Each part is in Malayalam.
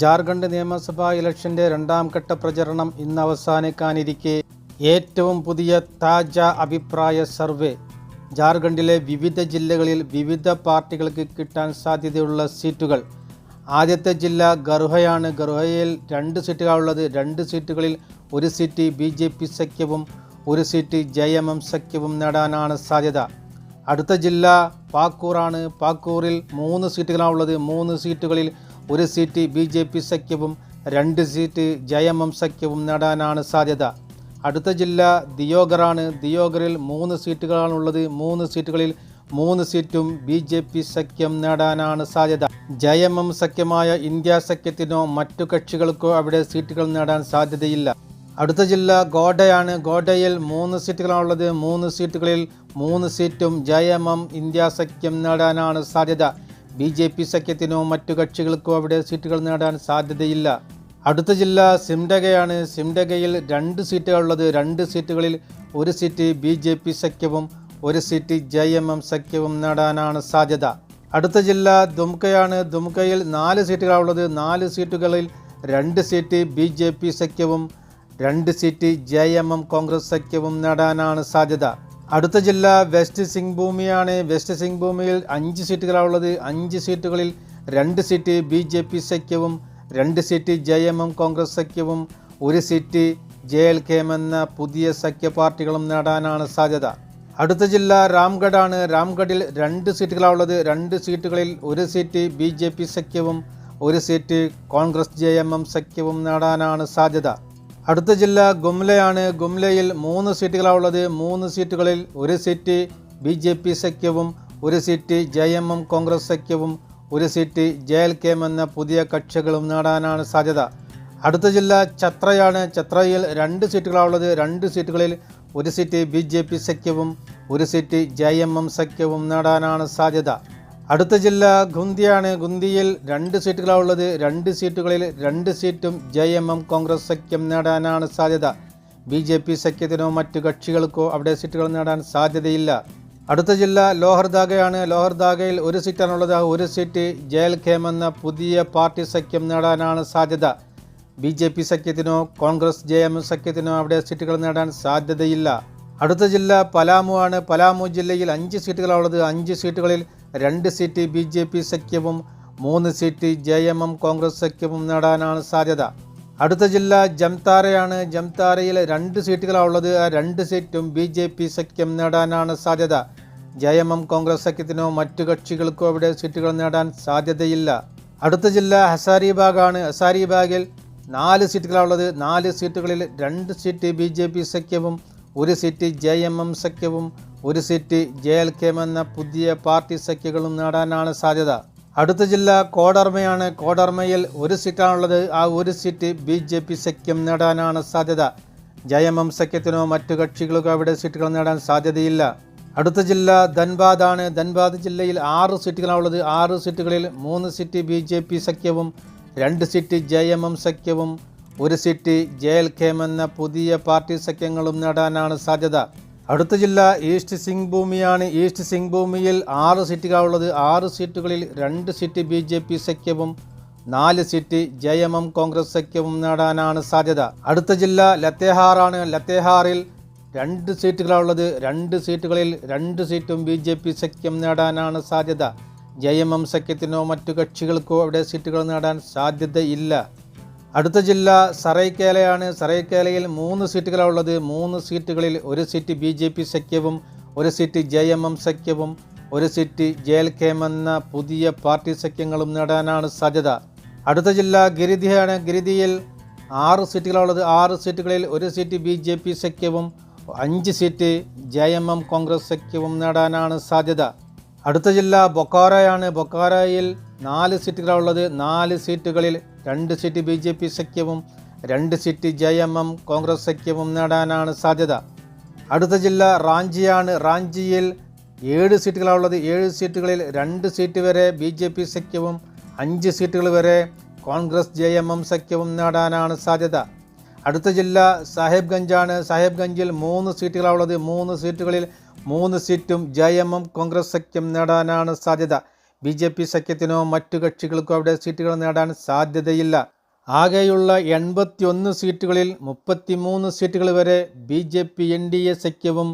ജാർഖണ്ഡ് നിയമസഭാ ഇലക്ഷന്റെ രണ്ടാം ഘട്ട പ്രചരണം ഇന്ന് അവസാനിക്കാനിരിക്കെ. ഏറ്റവും പുതിയ താജ അഭിപ്രായ സർവേ. ജാർഖണ്ഡിലെ വിവിധ ജില്ലകളിൽ വിവിധ പാർട്ടികൾക്ക് കിട്ടാൻ സാധ്യതയുള്ള സീറ്റുകൾ. ആദ്യത്തെ ജില്ല ഗർഹയാണ്. ഗർഹയിൽ രണ്ട് സീറ്റുകളുള്ളത് രണ്ട് സീറ്റുകളിൽ ഒരു സീറ്റ് ബി ജെ പി സഖ്യവും ഒരു സീറ്റ് ജെ എം എം സഖ്യവും നേടാനാണ് സാധ്യത. അടുത്ത ജില്ല പാക്കൂറാണ്. പാക്കൂറിൽ മൂന്ന് സീറ്റുകളാണുള്ളത്. മൂന്ന് സീറ്റുകളിൽ ഒരു സീറ്റ് ബി ജെ പി സഖ്യവും രണ്ട് സീറ്റ് ജെ എം എം സഖ്യവും നേടാനാണ് സാധ്യത. അടുത്ത ജില്ല ദിയോഗറാണ്. ദിയോഗറിൽ മൂന്ന് സീറ്റുകളാണുള്ളത്. മൂന്ന് സീറ്റുകളിൽ മൂന്ന് സീറ്റും ബി ജെ പി സഖ്യം നേടാനാണ് സാധ്യത. ജെ എം എം സഖ്യമായ ഇന്ത്യ സഖ്യത്തിനോ മറ്റു കക്ഷികൾക്കോ അവിടെ സീറ്റുകൾ നേടാൻ സാധ്യതയില്ല. അടുത്ത ജില്ല ഗോഡയാണ്. ഗോഡയിൽ മൂന്ന് സീറ്റുകളാണുള്ളത്. മൂന്ന് സീറ്റുകളിൽ മൂന്ന് സീറ്റും ജെ എം എം ഇന്ത്യ സഖ്യം നേടാനാണ് സാധ്യത. ബി ജെ പി സഖ്യത്തിനോ മറ്റു കക്ഷികൾക്കോ അവിടെ സീറ്റുകൾ നേടാൻ സാധ്യതയില്ല. അടുത്ത ജില്ല സിംഡഗയാണ് സിംഡഗയിൽ രണ്ട് സീറ്റുകളുള്ളത് രണ്ട് സീറ്റുകളിൽ ഒരു സീറ്റ് ബി ജെ പി സഖ്യവും ഒരു സീറ്റ് ജെ എം എം സഖ്യവും നേടാനാണ് സാധ്യത. അടുത്ത ജില്ല ദുംകയാണ്. ദുംകയിൽ നാല് സീറ്റുകളുള്ളത് നാല് സീറ്റുകളിൽ രണ്ട് സീറ്റ് ബി ജെ പി സഖ്യവും രണ്ട് seat J M M Congress സഖ്യവും നേടാനാണ് സാധ്യത. അടുത്ത ജില്ല വെസ്റ്റ് സിംഗ് ഭൂമിയാണ് വെസ്റ്റ് സിംഗ് ഭൂമിയിൽ അഞ്ച് സീറ്റുകളാണുള്ളത് അഞ്ച് സീറ്റുകളിൽ രണ്ട് സീറ്റ് ബി ജെ പി സഖ്യവും രണ്ട് seat J M M Congress സഖ്യവും ഒരു seat J L K M എന്ന പുതിയ സഖ്യ പാർട്ടികളും നേടാനാണ് സാധ്യത. അടുത്ത ജില്ല രാംഗഡാണ്. രാംഗഡിൽ രണ്ട് സീറ്റുകളാണുള്ളത് രണ്ട് സീറ്റുകളിൽ ഒരു സീറ്റ് ബി ജെ പി സഖ്യവും ഒരു seat Congress J M M സഖ്യവും നേടാനാണ് സാധ്യത. അടുത്ത ജില്ല ഗുംലയാണ്. ഗുംലയിൽ മൂന്ന് സീറ്റുകളാണുള്ളത് മൂന്ന് സീറ്റുകളിൽ ഒരു സീറ്റ് ബി ജെ പി സഖ്യവും ഒരു seat J M M Congress സഖ്യവും ഒരു seat J L K M എന്ന പുതിയ കക്ഷികളും നേടാനാണ് സാധ്യത. അടുത്ത ജില്ല ചത്രയാണ് ചത്രയിൽ രണ്ട് സീറ്റുകളാണുള്ളത് രണ്ട് സീറ്റുകളിൽ ഒരു സീറ്റ് ബി ജെ പി സഖ്യവും ഒരു സീറ്റ് ജെ എം എം സഖ്യവും നേടാനാണ് സാധ്യത. അടുത്ത ജില്ല ഗുന്തിയാണ്. ഗുന്തിയിൽ രണ്ട് സീറ്റുകളാണ് ഉള്ളത്. രണ്ട് സീറ്റുകളിൽ രണ്ട് സീറ്റും ജെ എം എം കോൺഗ്രസ് സഖ്യം നേടാനാണ് സാധ്യത. ബി ജെ പി സഖ്യത്തിനോ മറ്റു കക്ഷികൾക്കോ അവിടെ സീറ്റുകൾ നേടാൻ സാധ്യതയില്ല. അടുത്ത ജില്ല ലോഹർദാഗയാണ് ലോഹർദാഗയിൽ ഒരു സീറ്റാണുള്ളത്. ഒരു സീറ്റ് ജെ എൽ ഖേം എന്ന പുതിയ പാർട്ടി സഖ്യം നേടാനാണ് സാധ്യത. ബി ജെ പി സഖ്യത്തിനോ കോൺഗ്രസ് ജെ എം സഖ്യത്തിനോ അവിടെ സീറ്റുകൾ നേടാൻ സാധ്യതയില്ല. അടുത്ത ജില്ല പലാമു ആണ് പലാമു ജില്ലയിൽ അഞ്ച് സീറ്റുകളാണുള്ളത് അഞ്ച് സീറ്റുകളിൽ രണ്ട് സീറ്റ് ബി ജെ പി സഖ്യവും മൂന്ന് seat J M M Congress സഖ്യവും നേടാനാണ് സാധ്യത. അടുത്ത ജില്ല ജംതാരയാണ്. ജംതാരയിൽ രണ്ട് സീറ്റുകളാണുള്ളത് ആ രണ്ട് സീറ്റും ബി ജെ പി സഖ്യം നേടാനാണ് സാധ്യത. ജെ എം എം കോൺഗ്രസ് സഖ്യത്തിനോ മറ്റു കക്ഷികൾക്കോ അവിടെ സീറ്റുകൾ നേടാൻ സാധ്യതയില്ല. അടുത്ത ജില്ല ഹസാരിബാഗാണ്. ഹസാരിബാഗിൽ നാല് സീറ്റുകളാണുള്ളത് നാല് സീറ്റുകളിൽ രണ്ട് സീറ്റ് ബി ജെ പി സഖ്യവും ഒരു സീറ്റ് ജെ എം എം സഖ്യവും ഒരു seat J L K M എന്ന പുതിയ പാർട്ടി സഖ്യകളും നേടാനാണ് സാധ്യത. അടുത്ത ജില്ല കോഡർമയാണ് കോഡർമയിൽ ഒരു സീറ്റാണുള്ളത്. ആ ഒരു സീറ്റ് ബി ജെ പി സഖ്യം നേടാനാണ് സാധ്യത. ജെ എം എം സഖ്യത്തിനോ മറ്റു കക്ഷികൾക്കോ അവിടെ സീറ്റുകൾ നേടാൻ സാധ്യതയില്ല. അടുത്ത ജില്ല ധൻബാദ് ആണ് ധൻബാദ് ജില്ലയിൽ ആറ് സീറ്റുകളാണുള്ളത്. ആറ് സീറ്റുകളിൽ മൂന്ന് സീറ്റ് ബി ജെ പി സഖ്യവും രണ്ട് സീറ്റ് ജെ എം എം സഖ്യവും ഒരു seat J L K M എന്ന പുതിയ പാർട്ടി സഖ്യങ്ങളും നേടാനാണ് സാധ്യത. അടുത്ത ജില്ല ഈസ്റ്റ് സിംഗ് ഭൂമിയാണ് ഈസ്റ്റ് സിംഗ് ഭൂമിയിൽ ആറ് സീറ്റുകളുള്ളത് ആറ് സീറ്റുകളിൽ രണ്ട് സീറ്റ് ബി ജെ പി സഖ്യവും നാല് seat J M M Congress സഖ്യവും നേടാനാണ് സാധ്യത. അടുത്ത ജില്ല ലത്തേഹാറാണ്. ലത്തേഹാറിൽ രണ്ട് സീറ്റുകളുള്ളത് രണ്ട് സീറ്റുകളിൽ രണ്ട് സീറ്റും ബി ജെ പി സഖ്യം നേടാനാണ് സാധ്യത. ജെ എം എം സഖ്യത്തിനോ മറ്റു കക്ഷികൾക്കോ അവിടെ സീറ്റുകൾ നേടാൻ സാധ്യതയില്ല. അടുത്ത ജില്ല സറൈക്കേലയാണ്. സറൈക്കേലയിൽ മൂന്ന് സീറ്റുകളാണുള്ളത് മൂന്ന് സീറ്റുകളിൽ ഒരു സീറ്റ് ബി ജെ പി സഖ്യവും ഒരു സീറ്റ് ജെ എം എം സഖ്യവും ഒരു seat J L K M എന്ന പുതിയ പാർട്ടി സഖ്യങ്ങളും നേടാനാണ് സാധ്യത. അടുത്ത ജില്ല ഗിരിധിയാണ് ഗിരിധിയിൽ ആറ് സീറ്റുകളുള്ളത് ആറ് സീറ്റുകളിൽ ഒരു സീറ്റ് ബി ജെ പി സഖ്യവും അഞ്ച് seat J M M Congress സഖ്യവും നേടാനാണ് സാധ്യത. അടുത്ത ജില്ല ബൊക്കാറയാണ്. ബൊക്കാറയിൽ നാല് സീറ്റുകളുള്ളത് നാല് സീറ്റുകളിൽ രണ്ട് സീറ്റ് ബി ജെ പി സഖ്യവും രണ്ട് seat J M M Congress സഖ്യവും നേടാനാണ് സാധ്യത. അടുത്ത ജില്ല റാഞ്ചിയാണ്. റാഞ്ചിയിൽ ഏഴ് സീറ്റുകളാണുള്ളത്. ഏഴ് സീറ്റുകളിൽ രണ്ട് സീറ്റ് വരെ ബി ജെ പി സഖ്യവും അഞ്ച് സീറ്റുകൾ വരെ കോൺഗ്രസ് ജെ എം എം സഖ്യവും നേടാനാണ് സാധ്യത. അടുത്ത ജില്ല സാഹിബ്ഗഞ്ചാണ്. സാഹിബ്ഗഞ്ചിൽ മൂന്ന് സീറ്റുകളാണുള്ളത്. മൂന്ന് സീറ്റുകളിൽ മൂന്ന് സീറ്റും ജെ എം എം കോൺഗ്രസ് സഖ്യം നേടാനാണ് സാധ്യത. ബി ജെ പി സഖ്യത്തിനോ മറ്റു കക്ഷികൾക്കോ അവിടെ സീറ്റുകൾ നേടാൻ സാധ്യതയില്ല. ആകെയുള്ള എൺപത്തിയൊന്ന് സീറ്റുകളിൽ മുപ്പത്തിമൂന്ന് സീറ്റുകൾ വരെ B J P N D A സഖ്യവും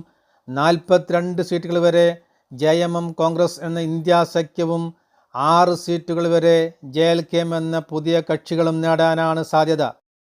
നാൽപ്പത്തിരണ്ട് സീറ്റുകൾ വരെ ജെ എം എം കോൺഗ്രസ് എന്ന ഇന്ത്യ സഖ്യവും ആറ് സീറ്റുകൾ വരെ ജെ എൽ കെ എം എന്ന പുതിയ കക്ഷികളും നേടാനാണ് സാധ്യത.